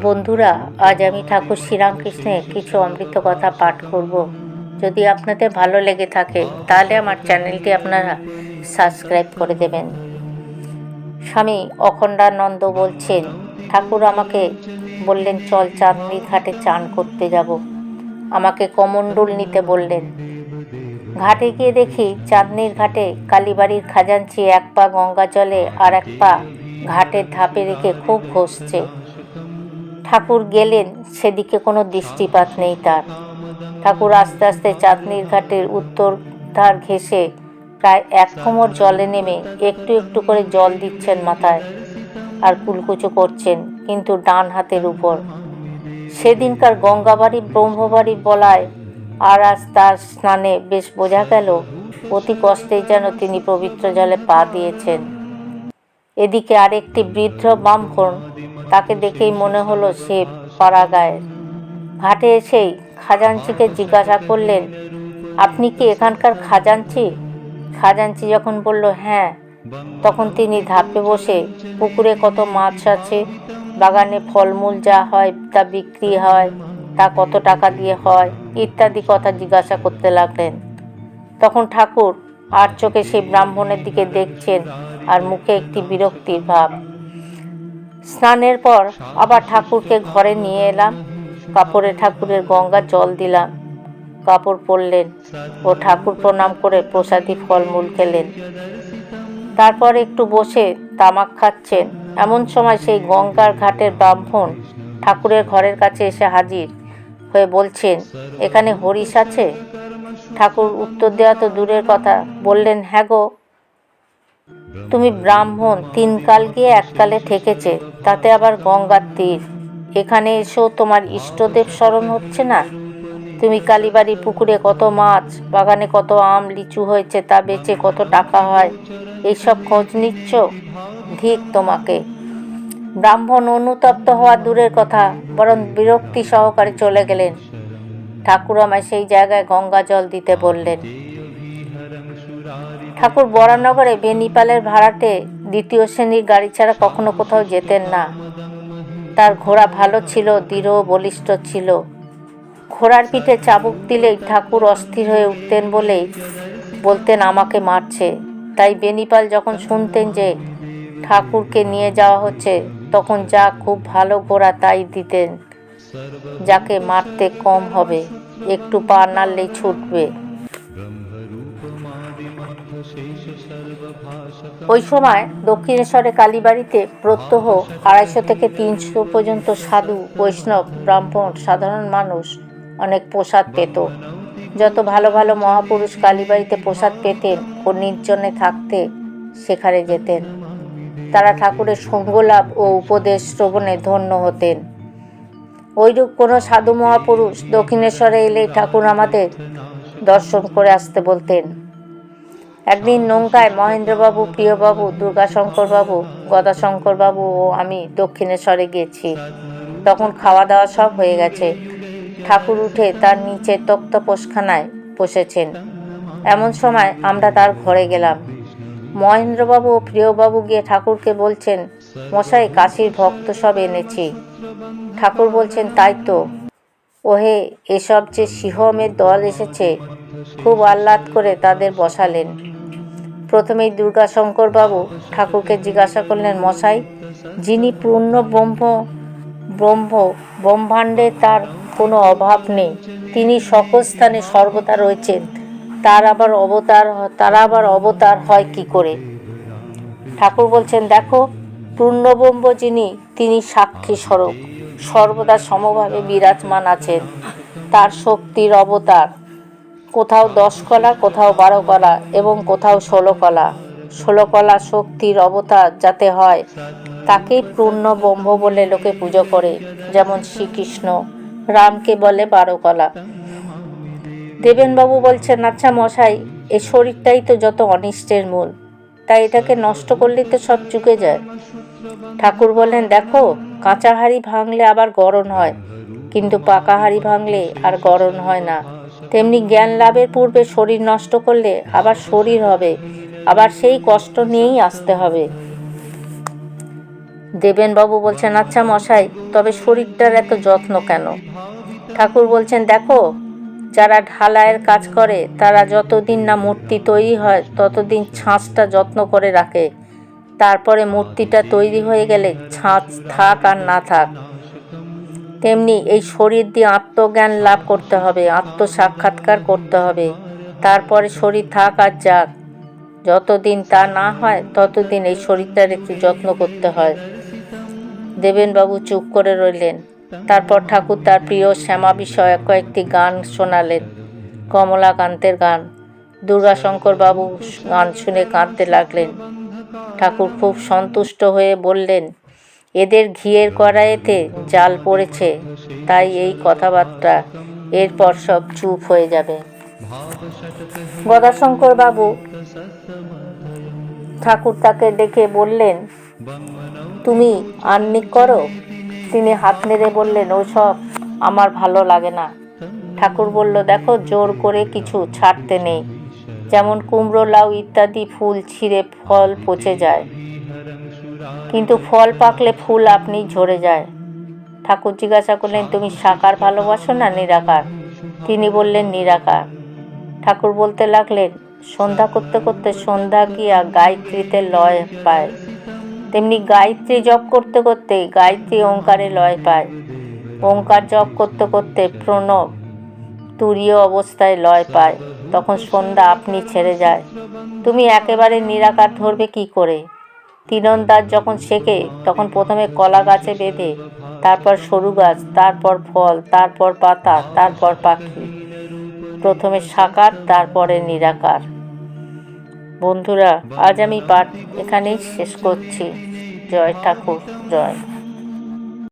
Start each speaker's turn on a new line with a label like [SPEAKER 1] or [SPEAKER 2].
[SPEAKER 1] বন্ধুরা, আজ আমি ঠাকুর শ্রীরামকৃষ্ণের কিছু অমৃত কথা পাঠ করব। যদি আপনাদের ভালো লেগে থাকে, তাহলে আমার চ্যানেলটি আপনারা সাবস্ক্রাইব করে দেবেন। স্বামী অখণ্ডানন্দ বলছেন, ঠাকুর আমাকে বললেন, চল চাঁদনি ঘাটে চান করতে যাব। আমাকে কমণ্ডুল নিতে বললেন। ঘাটে গিয়ে দেখি চাঁদনির ঘাটে কালীবাড়ির খাজাঞ্চি এক পা গঙ্গা জলে আর এক পা ঘাটের ধাপে রেখে খুব ঘষছে। ঠাকুর গেলেন, সেদিকে কোনো দৃষ্টিপাত নেই তার। ঠাকুর আস্তে আস্তে চাঁদনির ঘাটের উত্তর ধার ঘেঁষে প্রায় এক কোমর জলে নেমে একটু একটু করে জল দিচ্ছেন মাথায় আর কুলকুচো করছেন, কিন্তু ডান হাতের উপর। সেদিনকার গঙ্গাবাড়ি, ব্রহ্মবাড়ি বলায় আর আজ তার স্নানে বেশ বোঝা গেল, অতি কষ্টেই যেন তিনি পবিত্র জলে পা দিয়েছেন। এদিকে আরেকটি বৃদ্ধ ব্রাহ্মণ তাকে দেখেই মনে হলো সে পাড়াগায়ের। ঘাটে এসেই খাজাঞ্চিকে জিজ্ঞাসা করলেন, আপনি কি এখানকার খাজাঞ্চি? খাজাঞ্চি যখন বলল হ্যাঁ। তখন তিনি ধাপে বসে পুকুরে কত মাছ আছে, বাগানে ফলমূল যা হয় তা বিক্রি হয়, তা কত টাকা দিয়ে হয় ইত্যাদি কথা জিজ্ঞাসা করতে লাগলেন। তখন ঠাকুর আর চোখে সেই ব্রাহ্মণের দিকে দেখছেন আর মুখে একটি বিরক্তির ভাব। স্নানের পর আবার ঠাকুরকে ঘরে নিয়ে এলাম। কাপড়ে ঠাকুরের গঙ্গা জল দিলাম। কাপড় পরলেন ও ঠাকুর প্রণাম করে প্রসাদী ফলমূল খেলেন। তারপর একটু বসে তামাক খাচ্ছেন। এমন সময় সেই গঙ্গার ঘাটের ব্রাহ্মণ ঠাকুরের ঘরের কাছে এসে হাজির। হয়ে বলছেন, এখানে হরিশ আছে? ঠাকুর উত্তর দেওয়া তো দূরের কথা, বললেন হ্যাঁ গো। তুমি ব্রাহ্মণ, তিন কাল গিয়ে এককালে ঠেকেছে তাতে আবার গঙ্গার তীর। এখানে এসেও তোমার ইষ্টদেব স্মরণ হচ্ছে না? তুমি কালীবাড়ি পুকুরে কত মাছ, বাগানে কত আম, লিচু হয়েছে, তা বেচে কত টাকা হয়? এইসব খোঁজ নিচ্ছ? ধিক তোমাকে। ব্রাহ্মণ অনুতপ্ত হওয়া দূরের কথা, বরং বিরক্তি সহকারে চলে গেলেন। ঠাকুর আমায় সেই জায়গায় গঙ্গা জল দিতে বললেন। ঠাকুর বরানগরে বেনিপালের ভাড়াটে দ্বিতীয় শ্রেণির গাড়ি ছাড়া কখনো কোথাও যেতেন না। তার ঘোড়া ভালো ছিল, দৃঢ় বলিষ্ঠ ছিল। ঘোড়ার পিঠে চাবুক দিলেই ঠাকুর অস্থির হয়ে উঠতেন বলেই বলতেন, আমাকে মারছে। তাই বেনিপাল যখন শুনতেন যে ঠাকুরকে নিয়ে যাওয়া হচ্ছে তখন যা খুব ভালো ঘোড়া তাই দিতেন। যাকে মারতে কম হবে, একটু পা নাড়লেই ছুটবে। ওই সময় দক্ষিণেশ্বরে কালীবাড়িতে প্রত্যহ আড়াইশো থেকে তিনশো পর্যন্ত সাধু, বৈষ্ণব, ব্রাহ্মণ, সাধারণ মানুষ অনেক প্রসাদ পেত। যত ভালো ভালো মহাপুরুষ কালীবাড়িতে প্রসাদ পেতেন ও নির্জনে থাকতে সেখানে যেতেন। তারা ঠাকুরের সঙ্গলাভ ও উপদেশ শ্রবণে ধন্য হতেন। ওইরূপ কোনো সাধু মহাপুরুষ দক্ষিণেশ্বরে এলেই ঠাকুর আমাদের দর্শন করে আসতে বলতেন। একদিন নৌকায় মহেন্দ্রবাবু, প্রিয়বাবু, দুর্গাশঙ্করবাবু, গদাশঙ্করবাবু ও আমি দক্ষিণেশ্বরে গেছি। তখন খাওয়া দাওয়া সব হয়ে গেছে। ঠাকুর উঠে তার নিচে তক্তপোষখানায় বসেছেন। এমন সময় আমরা তার ঘরে গেলাম। মহেন্দ্রবাবু ও প্রিয়বাবু গিয়ে ঠাকুরকে বলছেন, মশাই, কাশির ভক্ত সব এনেছি। ঠাকুর বলছেন, তাই তো। ওহে, এসব যে সিংহমের দল এসেছে, খুব আহ্লাদ করে তাদের বসালেন। প্রথমেই দুর্গাশঙ্করবাবু ঠাকুরকে জিজ্ঞাসা করলেন, মশাই, যিনি পূর্ণ ব্রহ্ম ব্রহ্ম, ব্রহ্মাণ্ডে তার কোনো অভাব নেই, তিনি সকল স্থানে সর্বদা রয়েছেন তার আবার অবতার তারা আবার অবতার হয় কি করে? ঠাকুর বলছেন, দেখো, পূর্ণব্রহ্ম যিনি, তিনি সাক্ষী স্বরূপ। সর্বদা সমভাবে বিরাজমান আছেন। তার শক্তির অবতার। কোথাও দশ কলা, কোথাও বারো কলা এবং কোথাও ষোলো কলা। ষোলো কলা শক্তির অবতার যাতে হয়, তাকেই পূর্ণ ব্রহ্ম বলে লোকে পুজো করে। যেমন শ্রীকৃষ্ণ, রামকে বলে বারো কলা। দেবেনবাবু বলছেন আচ্ছা মশাই, এ শরীরটাই তো যত অনিষ্টের মূল। তাই এটাকে নষ্ট করলেই তো সব চুকে যায়। ঠাকুর বললেন, দেখো, কাঁচা হাড়ি ভাঙলে আবার গরম হয়, কিন্তু পাকা হাড়ি ভাঙলে আর গরম হয় না। তেমনি জ্ঞান লাভের পূর্বে শরীর নষ্ট করলে আবার শরীর হবে, আবার সেই কষ্ট নিয়েই আসতে হবে। দেবেনবাবু বলছেন আচ্ছা মশাই, তবে শরীরটার এত যত্ন কেন? ঠাকুর বলছেন, দেখো যারা ঢালাইয়ের কাজ করে, তারা যতদিন না মূর্তি তৈরি হয়, ততদিন ছাঁচটা যত্ন করে রাখে। তারপরে মূর্তিটা তৈরি হয়ে গেলে ছাঁচ থাক আর না থাক। তেমনি এই শরীর দিয়ে আত্মজ্ঞান লাভ করতে হবে, আত্মসাক্ষাৎকার করতে হবে। তারপরে শরীর থাক আর যাক। যতদিন তা না হয়, ততদিন এই শরীরটার একটু যত্ন করতে হয়। দেবেনবাবু চুপ করে রইলেন। তারপর ঠাকুর তার প্রিয় শ্যামা বিষয়ে কয়েকটি গান শোনালেন। কমলাকান্তের গান দুর্গাশঙ্কর বাবু গান শুনে কাঁদতে লাগলেন। ঠাকুর খুব সন্তুষ্ট হয়ে বললেন, এদের ঘিয়ের কড়াইতে জাল পড়েছে, তাই এই কথাবার্তা এরপর সব চুপ হয়ে যাবে। গদাশঙ্কর বাবু ঠাকুর তাকে ডেকে বললেন, তুমি আন্নিক করো? তিনি হাত নেড়ে বললেন, ওসব আমার ভালো লাগে না। ঠাকুর বলল, দেখো, জোর করে কিছু ছাড়তে নেই। যেমন কুমড়ো, লাউ ইত্যাদি ফুল ছিঁড়ে ফল পচে যায়। কিন্তু ফল পাকলে ফুল আপনি ঝরে যায়। ঠাকুর জিজ্ঞাসা করলেন, তুমি সাকার ভালোবাসো না নিরাকার? তিনি বললেন, নিরাকার। ঠাকুর বলতে লাগলেন, সন্ধ্যা করতে করতে সন্ধ্যা গিয়া গায়ত্রীতে লয় পায়। তেমনি গায়ত্রী জপ করতে করতে গায়ত্রী ওঙ্কারে লয় পায়। ওঙ্কার জপ করতে করতে প্রণব তুরীয় অবস্থায় লয় পায়। তখন সন্ধ্যা আপনি ছেড়ে যায়। তুমি একেবারে নিরাকার ধরবে কি করে? তীরন্দাজ যখন শেখে, তখন প্রথমে কলা গাছে বেঁধে, তারপর সরু গাছ, তারপর ফল, তারপর পাতা, তারপর পাখি। প্রথমে সাকার, তারপরে নিরাকার। বন্ধুরা আজ আমি পাঠ এখানেই শেষ করছি। জয় ঠাকুর জয়।